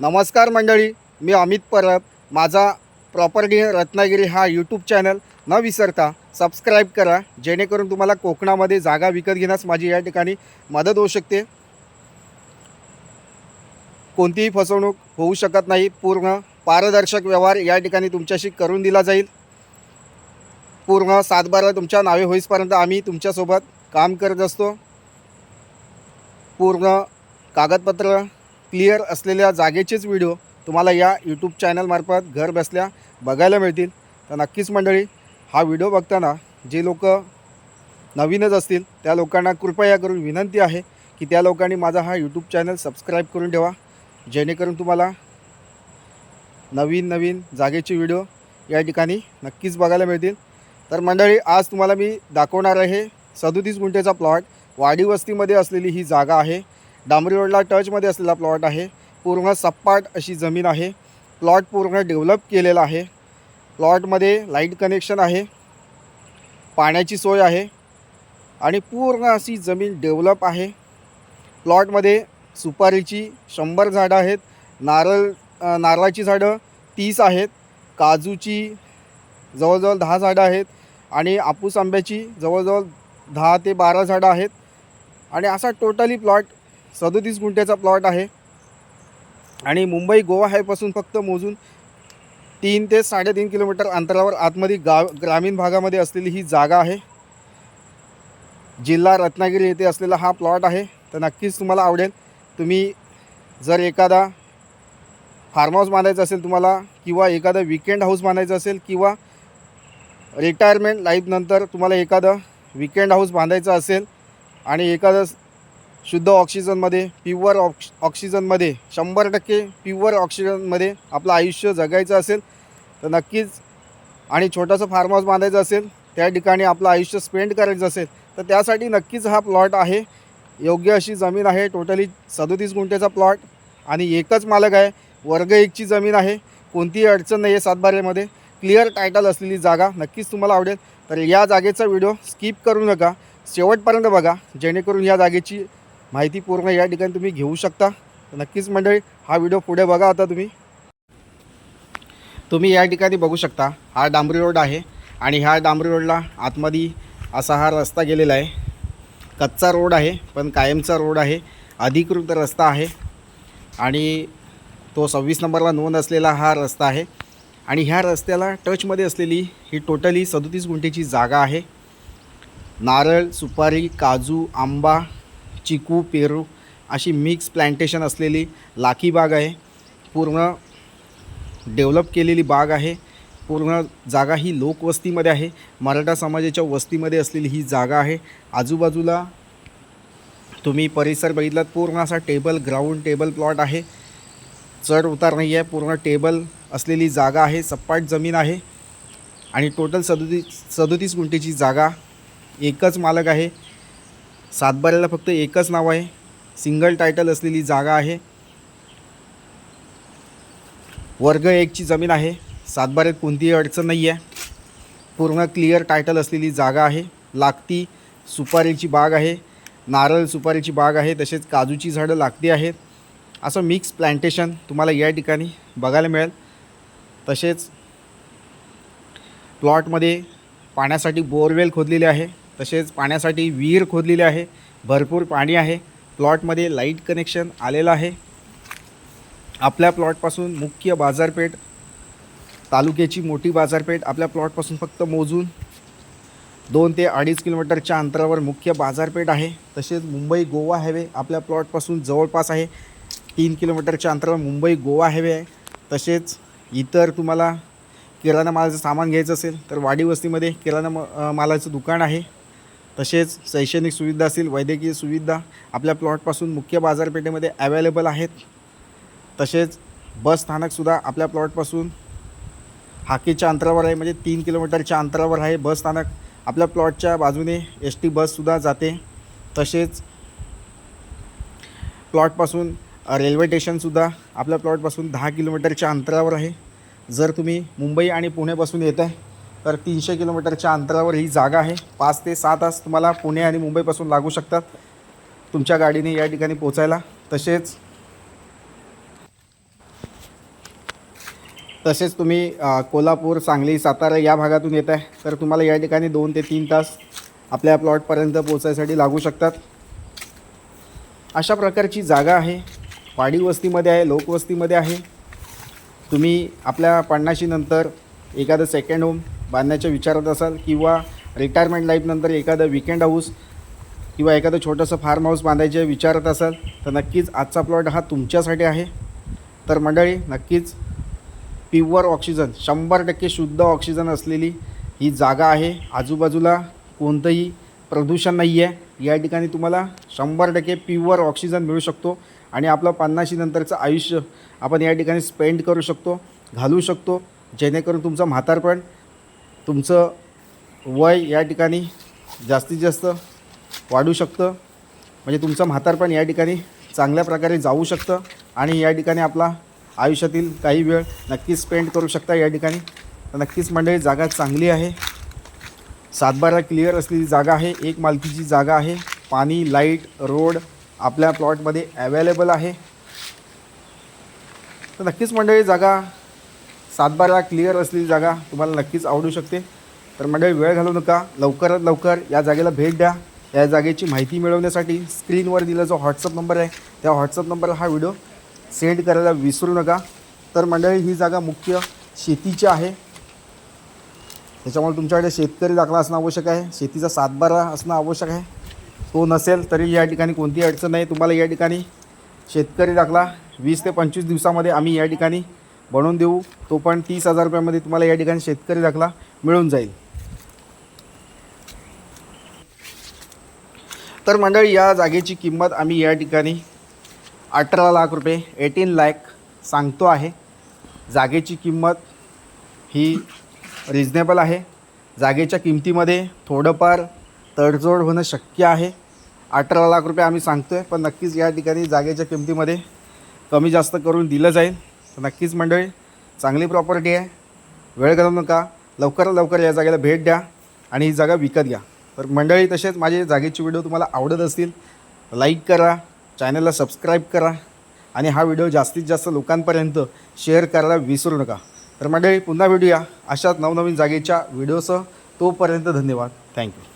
नमस्कार मंडळी मी अमित परब. माझा प्रॉपर्टी रत्नागिरी हा यूट्यूब चॅनल न विसरता सबस्क्राईब करा जेणेकरून तुम्हाला कोकणामध्ये जागा विकत घेण्यास माझी या ठिकाणी मदत होऊ शकते. कोणतीही फसवणूक होऊ शकत नाही. पूर्ण पारदर्शक व्यवहार या ठिकाणी तुमच्याशी करून दिला जाईल. पूर्ण सातबारा तुमच्या नावे होईपर्यंत आम्ही तुमच्यासोबत काम करत असतो. पूर्ण कागदपत्र क्लिअर असलेल्या जागेचेच व्हिडिओ तुम्हाला या यूट्यूब चॅनलमार्फत घर बसल्या बघायला मिळतील. तर नक्कीच मंडळी हा व्हिडिओ बघताना जे लोक नवीनच असतील त्या लोकांना कृपया करून विनंती आहे की त्या लोकांनी माझा हा यूट्यूब चॅनल सबस्क्राईब करून ठेवा. जेणेकरून तुम्हाला नवीन नवीन जागेचे व्हिडिओ या ठिकाणी नक्कीच बघायला मिळतील. तर मंडळी आज तुम्हाला मी दाखवणार आहे सदोतीस गुंठेचा प्लॉट वाडी वस्तीमध्ये असलेली ही जागा आहे. डांबरी रोडला टचमध्ये असलेला प्लॉट आहे. पूर्ण सपाट अशी जमीन आहे. प्लॉट पूर्ण डेव्हलप केलेला आहे. प्लॉटमध्ये लाइट कनेक्शन आहे. पाण्याची सोय आहे. आणि पूर्ण अशी जमीन डेव्हलप आहे. प्लॉटमध्ये सुपारीची शंभर झाडं आहेत. नारळ नारळाची झाडं तीस आहेत. काजूची जवळजवळ दहा झाडं आहेत. आणि आपूस आंब्याची जवळजवळ दहा ते बारा झाडं आहेत. आणि असा टोटली प्लॉट सदोतीस गुंठ्याचा प्लॉट आहे. आणि मुंबई गोवा हायपासून फक्त मोजून तीन ते साडेतीन किलोमीटर अंतरावर आतमध्ये गाव ग्रामीण भागामध्ये असलेली ही जागा आहे. जिल्हा रत्नागिरी येथे असलेला हा प्लॉट आहे. तर नक्कीच तुम्हाला आवडेल. तुम्ही जर एखादा फार्म हाऊस बांधायचं असेल तुम्हाला किंवा एखादं विकेंड हाऊस बांधायचं असेल किंवा रिटायरमेंट लाईफनंतर तुम्हाला एखादं विकेंड हाऊस बांधायचं असेल आणि एखादं शुद्ध ऑक्सिजनमध्ये प्युअर ऑक्स ऑक्सिजनमध्ये शंभर टक्के प्युअर ऑक्सिजनमध्ये आपलं आयुष्य जगायचं असेल तर नक्कीच. आणि छोटंसं फार्म हाऊस बांधायचं असेल त्या ठिकाणी आपलं आयुष्य स्पेंड करायचं असेल तर त्यासाठी नक्कीच हा प्लॉट आहे. योग्य अशी जमीन आहे टोटली सदोतीस गुंठ्याचा प्लॉट आणि एकच मालक आहे वर्ग एकची जमीन आहे. कोणतीही अडचण नाही आहे सातबाऱ्यामध्ये. क्लिअर टायटल असलेली जागा नक्कीच तुम्हाला आवडेल. तर या जागेचा व्हिडिओ स्किप करू नका. शेवटपर्यंत बघा जेणेकरून या जागेची माहिती पूर्ण या ठिकाणी तुम्ही घेऊ शकता. नक्कीच मंडळी हा व्हिडिओ पुढे बघा आता तुम्ही. तुम्ही या ठिकाणी बघू शकता हा डांबरी रोड आहे आणि ह्या डांबरी रोडला आतमध्ये असा हा रस्ता गेलेला आहे. कच्चा रोड आहे पण कायमचा रोड आहे. अधिकृत रस्ता आहे आणि तो सव्वीस नंबरला नोंद असलेला हा रस्ता आहे. आणि ह्या रस्त्याला टचमध्ये असलेली ही टोटली सदोतीस गुंठेची जागा आहे. नारळ सुपारी काजू आंबा चिकू पेरू अशी मिक्स प्लांटेशन असलेली लाखी बाग आहे. पूर्ण डेव्हलप केलेली बाग आहे. पूर्ण जागा ही लोकवस्तीमध्ये आहे. मराठा समाजाच्या वस्तीमध्ये असलेली ही जागा आहे. आजूबाजूला तुम्ही परिसर बघितलात पूर्ण असा टेबल ग्राउंड टेबल प्लॉट आहे. चढ उतार नाही आहे. पूर्ण टेबल असलेली जागा आहे. सपाट जमीन आहे. आणि टोटल सदोतीस सदोतीस गुंठेची जागा एकच मालक आहे. सातबाऱ्याला फक्त एकच नाव आहे. सिंगल टायटल असलेली जागा आहे. वर्ग एकची जमीन आहे. सातबाऱ्यात कोणतीही अडचण नाही आहे पूर्ण क्लिअर टायटल असलेली जागा आहे. लागती सुपारीची बाग आहे. नारळ सुपारीची बाग आहे. तसेच काजूची झाडं लागती आहेत. असं मिक्स प्लांटेशन तुम्हाला या ठिकाणी बघायला मिळेल. तसेच प्लॉटमध्ये पाण्यासाठी बोरवेल खोदलेले आहे. तसेच पाण्यासाठी विहीर खोदलेली आहे. भरपूर पाणी आहे. प्लॉटमध्ये लाइट कनेक्शन आलेलं आहे. आपल्या प्लॉटपासून मुख्य बाजारपेठ तालुक्याची मोठी बाजारपेठ आपल्या प्लॉटपासून फक्त मोजून दोन ते अडीच किलोमीटरच्या अंतरावर मुख्य बाजारपेठ आहे. तसेच मुंबई गोवा हायवे आपल्या प्लॉटपासून जवळपास आहे. तीन किलोमीटरच्या अंतरावर मुंबई गोवा हायवे आहे. तसेच इतर तुम्हाला किराणा मालाचं सामान घ्यायचं असेल तर वाडी वस्तीमध्ये किराणा म मालाचं दुकान आहे. तसेच शैक्षणिक सुविधा असतील वैद्यकीय सुविधा आपल्या प्लॉटपासून मुख्य बाजारपेठेमध्ये अवेलेबल आहेत. तसेच बस स्थानकसुद्धा आपल्या प्लॉटपासून हाकीच्या अंतरावर आहे म्हणजे तीन किलोमीटरच्या अंतरावर आहे. बस स्थानक आपल्या प्लॉटच्या बाजूने एस टी बससुद्धा जाते. तसेच प्लॉटपासून रेल्वे स्टेशनसुद्धा आपल्या प्लॉटपासून दहा किलोमीटरच्या अंतरावर आहे. जर तुम्ही मुंबई आणि पुण्यापासून येत आहे तर तीनशे किलोमीटरच्या अंतरावर ही जागा आहे. पाच ते सहा तास तुम्हाला पुणे आणि मुंबईपासून लागू शकतात. तुमच्या गाडीने या ठिकाणी पोचायला तसेच तसेच तुम्ही कोल्हापूर सांगली सातारा या भागातून येत आहे. तर तुम्हाला या ठिकाणी दोन ते तीन तास आपल्या प्लॉटपर्यंत पोचायसाठी लागू शकतात. अशा प्रकारची जागा आहे. वाडी वस्तीमध्ये आहे लोकवस्तीमध्ये आहे. तुम्ही आपल्या पन्नाशीनंतर एखादं सेकंड होम बांधण्याच्या विचारात असाल किंवा रिटायरमेंट लाईफनंतर एखादं विकेंड हाऊस किंवा एखादं छोटंसं फार्म हाऊस बांधायचे विचारत असाल तर नक्कीच आजचा प्लॉट हा तुमच्यासाठी आहे. तर मंडळी नक्कीच प्युअर ऑक्सिजन शंभर टक्के शुद्ध ऑक्सिजन असलेली ही जागा आहे. आजूबाजूला कोणतंही प्रदूषण नाही आहे या ठिकाणी तुम्हाला शंभर टक्के प्युअर ऑक्सिजन मिळू शकतो आणि आपलं पन्नाशी नंतरचं आयुष्य आपण या ठिकाणी स्पेंड करू शकतो घालवू शकतो. जेणेकरून तुमचं म्हातारपण तुमचं वय या ठिकाणी जास्तीत जास्त वाढू शकतं. म्हणजे तुमचं म्हातारपण या ठिकाणी चांगल्या प्रकारे जाऊ शकतं आणि या ठिकाणी आपला आयुष्यातील काही वेळ नक्कीच स्पेंड करू शकता या ठिकाणी. तर नक्कीच मंडळी जागा चांगली आहे. सातबारा क्लिअर असलेली जागा आहे. एक मालकीची जागा आहे. पाणी लाइट रोड आपल्या प्लॉटमध्ये अवेलेबल आहे. तर नक्कीच मंडळी जागा सातबारा क्लिअर असलेली जागा तुम्हाला नक्कीच आवडू शकते. तर मंडळी वेळ घालू नका. लवकरात लवकर या जागेला भेट द्या. या जागेची माहिती मिळवण्यासाठी स्क्रीनवर दिला जो व्हॉट्सअप नंबर आहे त्या व्हॉट्सअप नंबरला हा व्हिडिओ सेंड करायला विसरू नका. तर मंडळी ही जागा मुख्य शेतीची आहे. त्याच्यामुळे तुमच्याकडे शेतकरी दाखला असणं आवश्यक आहे. शेतीचा सातबारा असणं आवश्यक आहे. तो नसेल तरी या ठिकाणी कोणतीही अडचण नाही. तुम्हाला या ठिकाणी शेतकरी दाखला वीस ते पंचवीस दिवसामध्ये आम्ही या ठिकाणी बनवून देऊ. तो पण तीस हजार रुपयामध्ये तुम्हाला या ठिकाणी शेतकरी दाखला मिळून जाईल. तर मंडळी या जागेची किंमत आम्ही या ठिकाणी अठरा लाख रुपये एटीन लॅक सांगतो आहे. जागेची किंमत ही रिजनेबल आहे. जागेच्या किमतीमध्ये थोडंफार तडजोड होणं शक्य आहे. अठरा लाख रुपये आम्ही सांगतो आहे पण नक्कीच या ठिकाणी जागेच्या किमतीमध्ये कमी जास्त करून दिलं जाईल. तर नक्कीच मंडळी चांगली प्रॉपर्टी आहे. वेळ घालवू नका. लवकरात लवकर या जागेला भेट द्या आणि ही जागा विकत घ्या. तर मंडळी तसेच माझे जागेचे व्हिडिओ तुम्हाला आवडत असतील लाईक करा चॅनलला सबस्क्राईब करा आणि हा व्हिडिओ जास्तीत जास्त लोकांपर्यंत शेअर करायला विसरू नका. तर मंडळी पुन्हा भेटूया अशाच नवनवीन जागेच्या व्हिडिओसह. तोपर्यंत धन्यवाद. थँक्यू